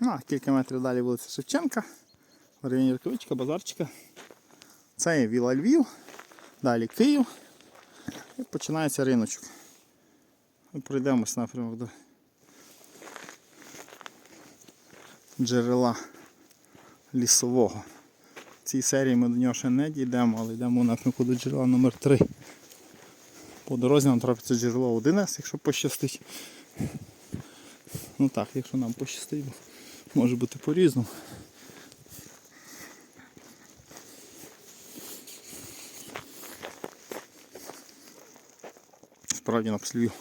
Ну, а кілька метрів далі вулиця Шевченка, в районі Рукавичка, Базарчика. Це є Віла Львів, далі Київ. І починається риночок. Ми пройдемось напрямок до джерела лісового. В цій серії ми до нього ще не дійдемо, але йдемо у напрямку до джерела номер 3 По дорозі нам трапиться джерело 1С, якщо пощастить. Ну так, якщо нам пощастить, може бути по-різному. Справді на Львів.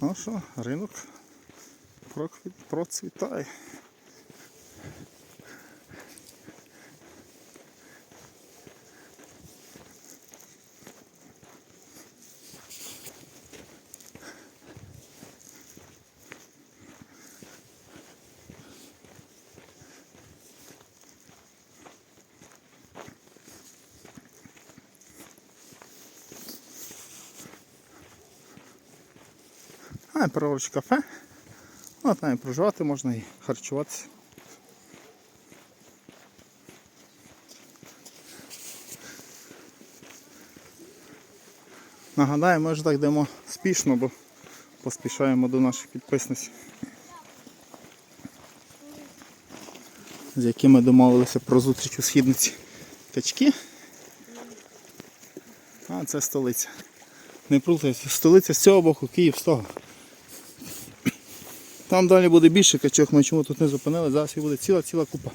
Ну що, ринок процвітає. А, праворуч кафе. Ну, там і проживати можна і харчуватися. Нагадаю, ми ж так йдемо спішно, бо поспішаємо до наших підписниць, з якими домовилися про зустріч у східниці качки. А це столиця. Не плутайте, столиця з цього боку, Київ з того. Там далі буде більше качок, ми чому тут не зупинили, зараз їх буде ціла-ціла купа.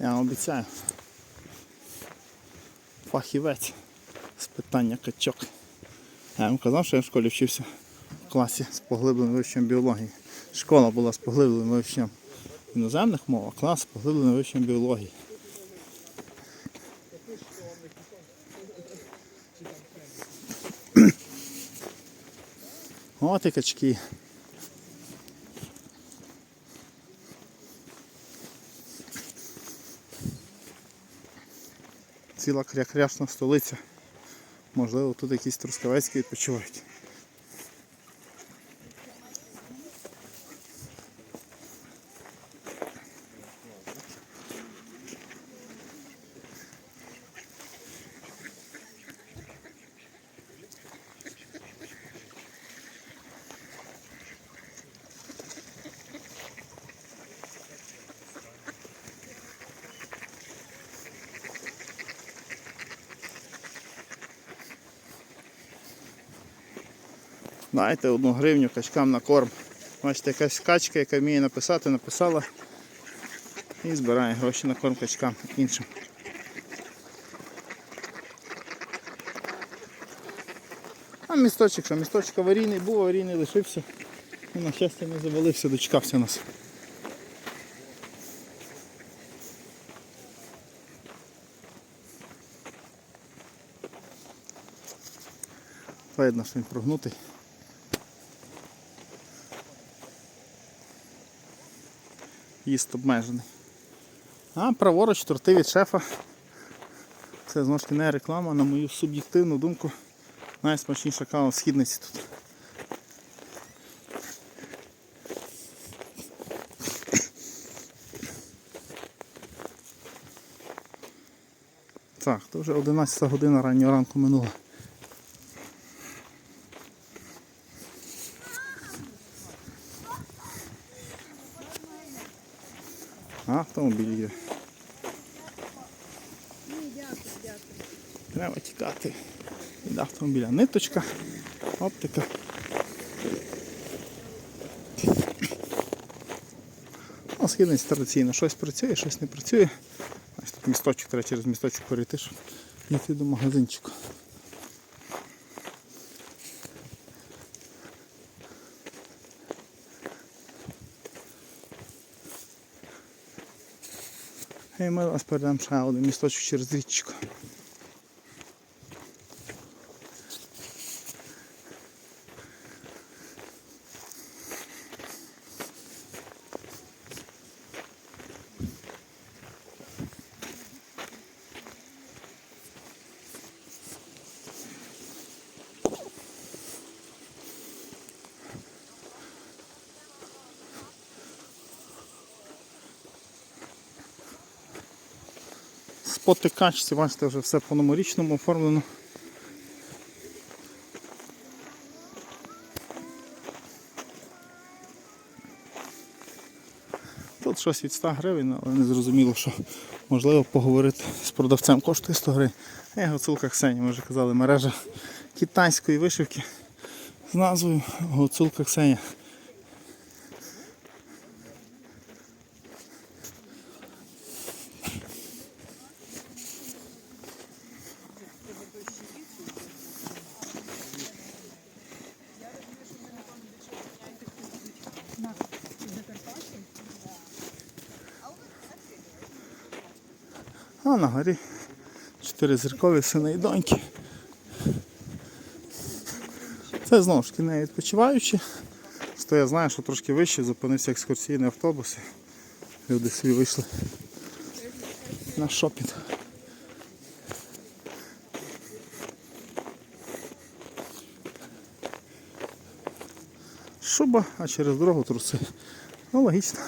Я вам обіцяю. Фахівець з питання качок. Я вам казав, що я в школі вчився в класі з поглибленим вивченням біології. Школа була з поглибленим вивченням іноземних мов, а клас з поглибленим вивченням біології. От і качки. Ціла крякряшна столиця. Можливо, тут якісь трускавецькі відпочивають. Дайте одну гривню качкам на корм. Бачите, якась качка, яка вміє написати, написала і збирає гроші на корм качкам іншим. А місточок, що місточок аварійний, був аварійний, лишився. І на щастя не завалився, дочекався нас. Видно, що він прогнутий. Їст обмежений. А праворуч торти від шефа. Це знову ж таки не реклама, на мою суб'єктивну думку. Найсмачніша кава в східниці тут. Так, то вже 11 година раннього ранку минула. А, автомобіль є. Треба тікати від автомобіля. Ниточка, оптика. Ну, східниць традиційно щось працює, щось не працює. Ось тут місточок, треба через місточок перейти, щоб йти до магазинчику. І ми зараз перейдемо ще один місточок через річку. Спотикачці, бачите, вже все по новорічному оформлено. Тут щось від 100 гривень, але не зрозуміло, що можливо поговорити з продавцем коштує 100 гривень. Е, Гуцулка Ксенія, ми вже казали, мережа китайської вишивки з назвою Гуцулка Ксенія. А на горі чотири зіркові сини і доньки. Це знову ж таки не відпочиваючи. То я знаю, що трошки вище зупинився екскурсійний автобус. Люди собі вийшли на шопінг. Шуба, а через дорогу труси. Ну, логічно.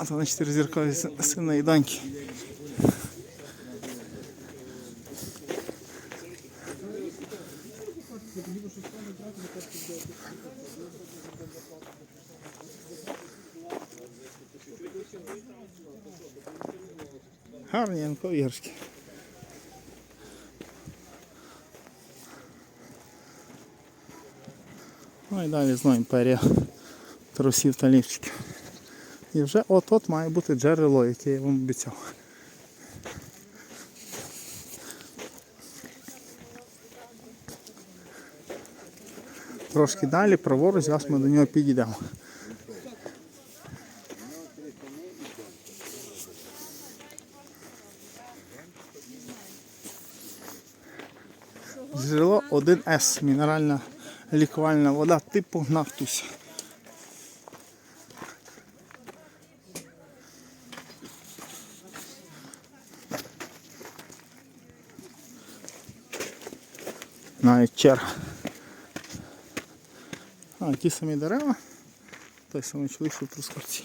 А, то на чотири зіркові си- сини і доньки. Гарні янкові іграшки. Ну і далі знову імперія трусів та лівчиків. І вже от-от має бути джерело, яке я вам обіцяв. Трошки далі, праворуч, зараз ми до нього підійдемо. Джерело 1С, мінеральна лікувальна вода типу Нафтусь. Навіть черга. А, ті самі дерева. Той самий чоловік, що в Трускавці.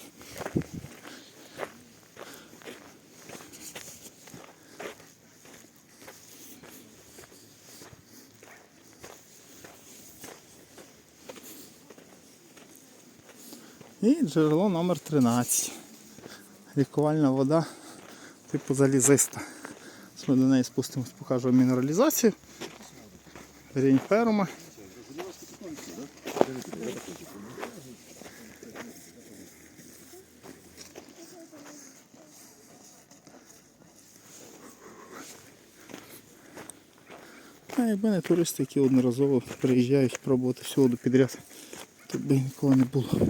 І джерело номер 13. Лікувальна вода типу залізиста. Ми до неї спустимось, покажу мінералізацію. Рінь ферума. А якби не туристи, які одноразово приїжджають пробувати всю воду підряд, тут би ніколи не було.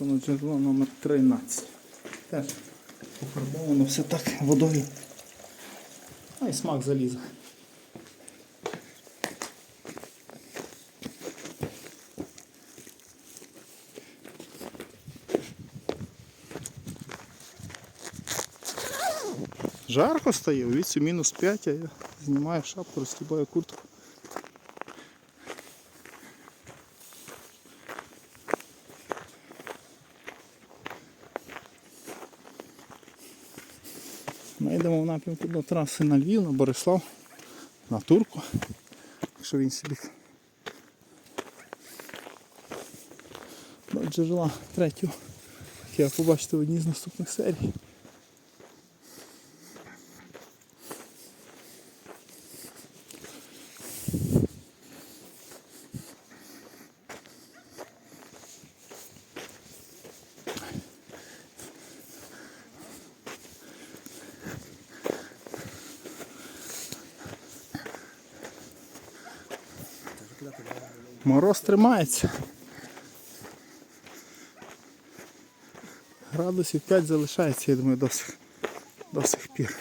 Воно джерело номер 13. Теж пофарбовано все так водою. А і смак заліза. Жарко стає, віці мінус 5, а я знімаю шапку, розтібаю куртку. Ми йдемо в напрямку до траси на Львів, на Борислав, на Турку, якщо він собі до джерела третього, яке я побачите в одній з наступних серій. Мороз тримається. Градусів 5 залишається, я думаю, до сих, до сих пір.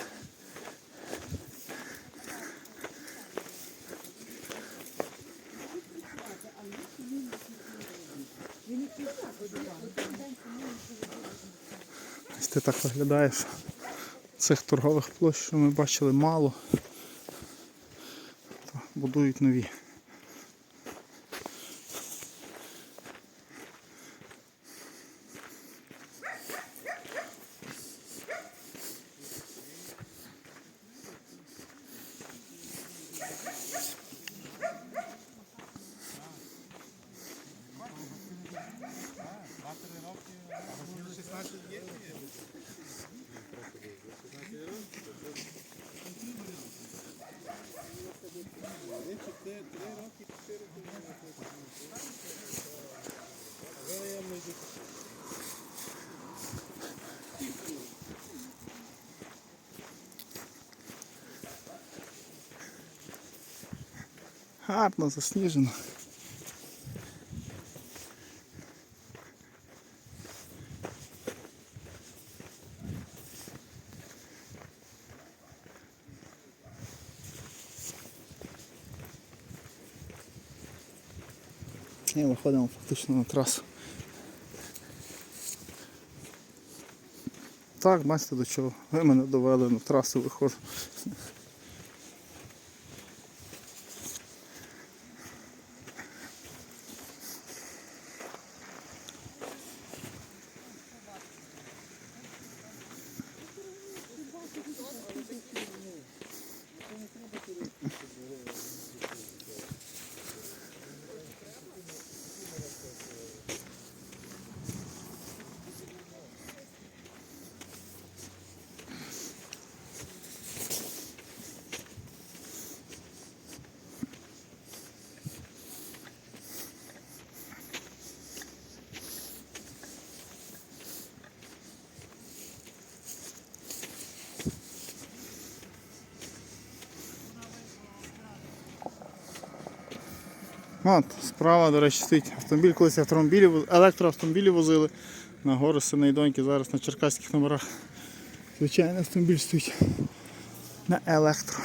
Ось ти так виглядаєш. Цих торгових площ, що ми бачили, мало. Будують нові. Гарно засніжено. І виходимо фактично на трасу. Так, бачите до чого. Ви мене довели на трасу виходжу. От, справа, до речі, стоїть автомобіль, колись автомобілі, електроавтомобілі возили на гори синої доньки, зараз на черкаських номерах. Звичайний автомобіль стоїть на електро.